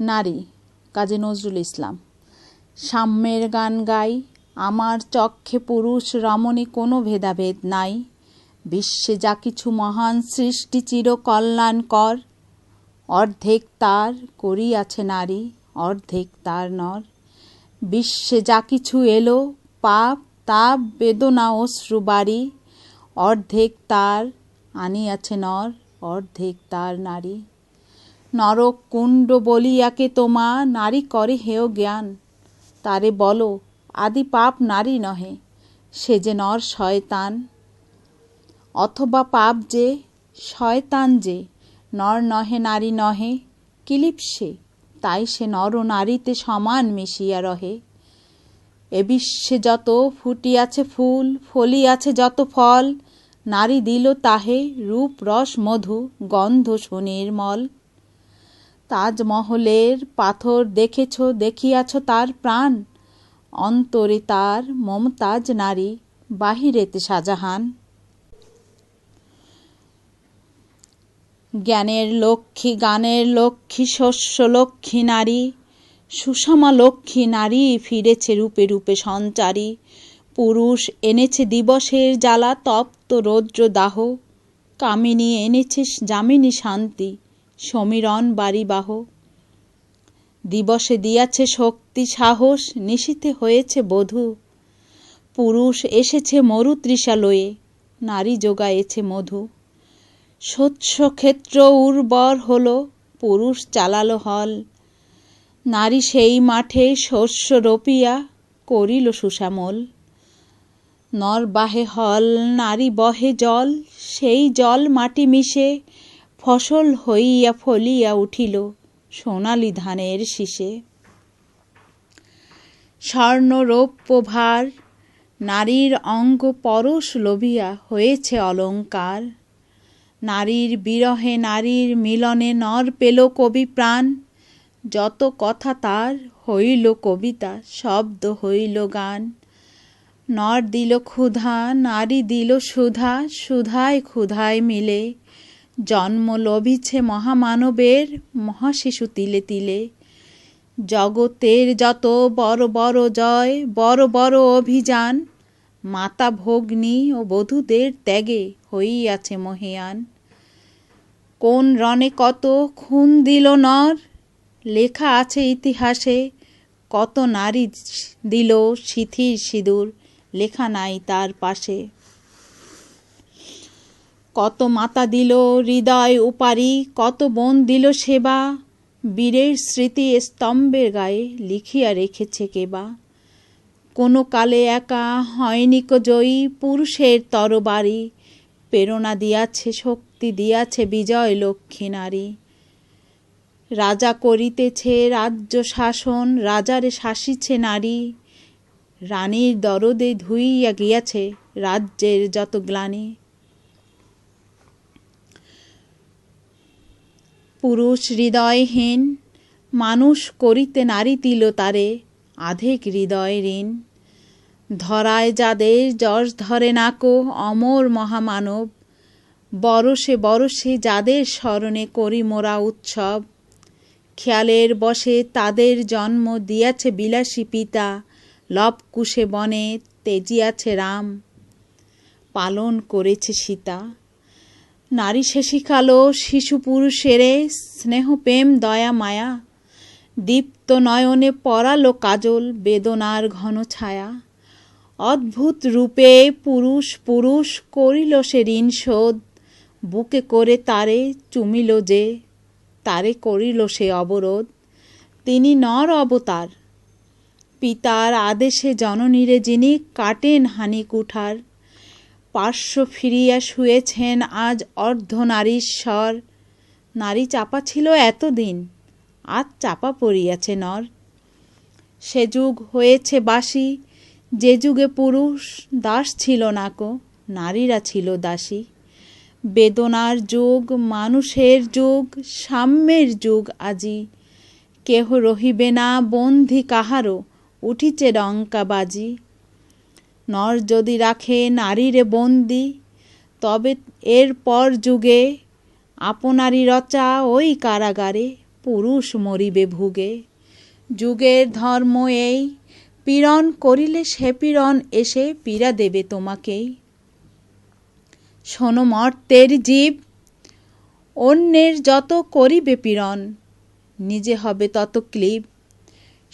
নারী, কাজী নজরুল ইসলাম। সাম্যের গান গাই, আমার চক্ষে পুরুষ, রমণী কোনো ভেদাভেদ নাই। বিশ্বে যা কিছু মহান সৃষ্টি চির কল্যাণকর অর্ধেক তার করিয়াছে নারী, অর্ধেক তার নর। বিশ্বে যা কিছু এলো, পাপ, তাপ, বেদনা, অশ্রু, বাড়ি, অর্ধেক তার আনিয়াছে নর, অর্ধেক তার নারী। নরক কুণ্ড বলিয়াকে তোমা নারী করে হেয় জ্ঞান। তারে বলো, আদি পাপ নারী নহে, সে যে নর শয়তান। অথবা পাপ যে, শয়তান যে, নর নহে নারী নহে কিলিপসে তাই সে নর নারীতে সমান মিশিয়া রহে। এ বিশ্বে যত ফুটিয়াছে ফুল, ফলিয়াছে যত ফল, নারী দিল তাহে রূপ রস মধু, গন্ধ সুনির্মল। তাজমহলের পাথর দেখেছ, দেখিয়াছ তার প্রাণ। অন্তরে তার মমতাজ নারী, বাহিরেতে শাহজাহান। জ্ঞানের লক্ষ্মী, গানের লক্ষ্মী, শস্য লক্ষ্মী নারী, সুষমা লক্ষ্মী নারী ফিরেছে রূপে রূপে সঞ্চারী। পুরুষ এনেছে দিবসের জ্বালা, তপ্ত রৌদ্র দাহ কামিনী এনেছে যামিনী শান্তি। সমীরণ বাড়িবাহ দিবসে দিয়াছে শক্তি সাহস, নিশীথে হয়েছে বধূ। পুরুষ এসেছে মরুতৃষা লয়ে নারী যোগায়েছে মধু। ক্ষেত্র উর্বর হলো, পুরুষ চালালো হল। নারী সেই মাঠে শস্য রোপিয়া, করিল সুশ্যামল নর বাহে হল, নারী বহে জল, সেই জল মাটি মিশে ফসল হইয়া ফলিয়া উঠিল সোনালি ধানের শীষে। স্বর্ণ রৌপ্য ভার, নারীর অঙ্গ পরশ লোভিয়া হয়েছে অলঙ্কার। নারীর বিরহে নারীর মিলনে নর পেল কবি প্রাণ। যত কথা তার হইল কবিতা, শব্দ হইল গান। নর দিল ক্ষুধা, নারী দিল সুধা, সুধায় ক্ষুধায় মিলে। জন্ম লভিছে মহামানবের মহাশিশু তিলে তিলে। জগতের যত বড় বড় জয়, বড় বড় অভিযান, মাতা ভগ্নী ও বধূদের ত্যাগে হইয়াছে মহিয়ান। কোন রণে কত খুন দিল নর, লেখা আছে ইতিহাসে, কত নারী দিল সিথির সিঁদুর, লেখা নাই তার পাশে। কত মাতা দিল হৃদয় উপারি, কত বোন দিল সেবা। বীরের স্মৃতি স্তম্ভের গায়ে লিখিয়া রেখেছে কেবা। কোনো কালে একা হয়নি জয়ী পুরুষের তরবারি। প্রেরণা দিয়াছে, শক্তি দিয়াছে বিজয় লক্ষ্মী নারী। রাজা করিতেছে রাজ্য শাসন, রাজারে শাসিছে নারী। রানীর দরদে ধুইয়া গিয়াছে রাজ্যের যত গ্লানি। পুরুষ হৃদয়হীন, মানুষ করিতে নারী তিল তারে, আধেক হৃদয় ঋণ। ধরায় যাদের যশ ধরে নাকো অমর মহামানব। বরসে বরসে যাদের স্মরণে করি মোরা উৎসব। খেয়ালের বসে তাদের জন্ম দিয়াছে বিলাসী পিতা লবকুশে বনে তেজিয়াছে রাম। পালন করেছে সীতা। নারী শিখালো শিশু পুরুষেরে স্নেহ প্রেম, দয়া, মায়া। দীপ্ত নয়নে পরালো কাজল, বেদনার ঘন ছায়া। অদ্ভুত রূপে পুরুষ পুরুষ করিল সে ঋণ শোধ। বুকে করে তারে চুমিল যে, তারে করিল সে অবরোধ। তিনি নর অবতার। পিতার আদেশে জননীরে যিনি কাটেন হানি কুঠার। পার্শ্ব ফিরিয়া শুয়েছেন আজ অর্ধনারীশ্বর নারী চাপা ছিল এতদিন, আজ চাপা পড়িয়াছে নর। সে যুগ হয়েছে বাসি, যে যুগে পুরুষ দাস ছিল নাকো নারীরা ছিল দাসী। বেদনার যুগ, মানুষের যুগ, সাম্যের যুগ আজি। কেহ রহিবে না বন্ধি কাহারও উঠিছে ডঙ্কা বাজি। নর যদি রাখে নারীরে বন্দি, তবে এর পর যুগে আপনারই রচা ওই কারাগারে, পুরুষ মরিবে ভুগে। যুগের ধর্ম এই, পীড়ন করিলে সে পীড়ন এসে পীড়া দেবে তোমাকেই। শোনো মর্তের জীব, অন্যের যত করিবে পীড়ন, নিজে হবে তত ক্লীব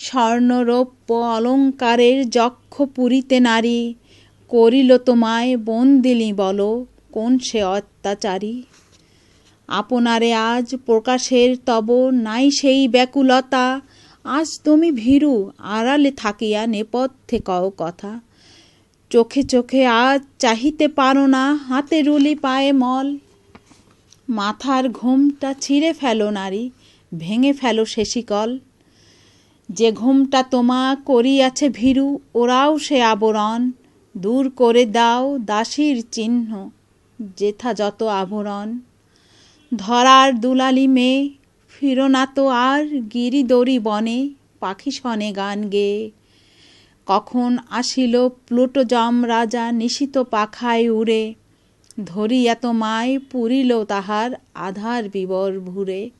স্বর্ণরৌপ্য অলঙ্কারের যক্ষ পুরীতে নারী, করিল তোমায় বন্দিনী বলো, কোন সে অত্যাচারী? আপনারে আজ প্রকাশের তব নাই সেই ব্যাকুলতা, আজ তুমি ভীরু আড়ালে থাকিয়া নেপথ্যে কও কথা। চোখে চোখে আজ চাহিতে পারো না, হাতে রুলি পায়ে মল। মাথার ঘুমটা ছিঁড়ে ফেলো নারী, ভেঙে ফেলো শেষিকল যে ঘুমটা তোমা করিয়াছে ভীরু, ওরাও সে আবরণ। দূর করে দাও দাসীর চিহ্ন, যেথা যত আভরণ ধরার দুলালি মেয়ে, ফিরো না তো আর গিরিদড়ি বনে, পাখি শনে গান গেয়ে। কখন আসিল প্লুটো যম রাজা নিশিত পাখায় উড়ে, ধরিয়া তোমায় পুরিল তাহার আধার বিবর ভুরে।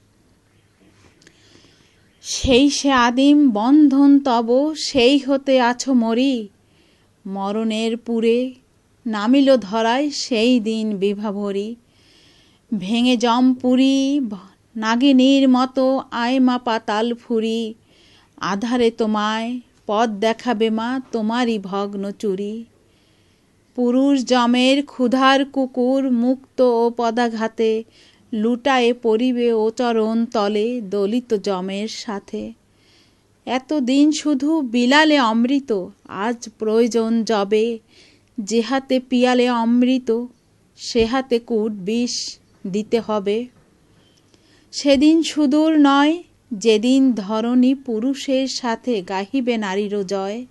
সেই সে আদিম বন্ধন তব, সেই হতে আছো মরি। মরণের পুরে নামিল ধরায় সেই দিন বিভাভরি। ভেঙে জমপুরি নাগিনীর মতো আয়মা পাতাল ফুরি। আধারে তোমায়, পথ দেখাবে মা তোমারই ভগ্ন চুরি। পুরুষ জমের ক্ষুধার কুকুর মুক্ত ও পদাঘাতে লুটায়ে পরিবে ও চরণ তলে দলিত জমের সাথে। এতদিন শুধু বিলালে অমৃত, আজ প্রয়োজন যবে যে হাতে পিয়ালে অমৃত সে হাতে কূট বিষ দিতে হবে। সেদিন সুদূর নয়, যেদিন ধরণী পুরুষের সাথে গাহিবে নারীর জয়।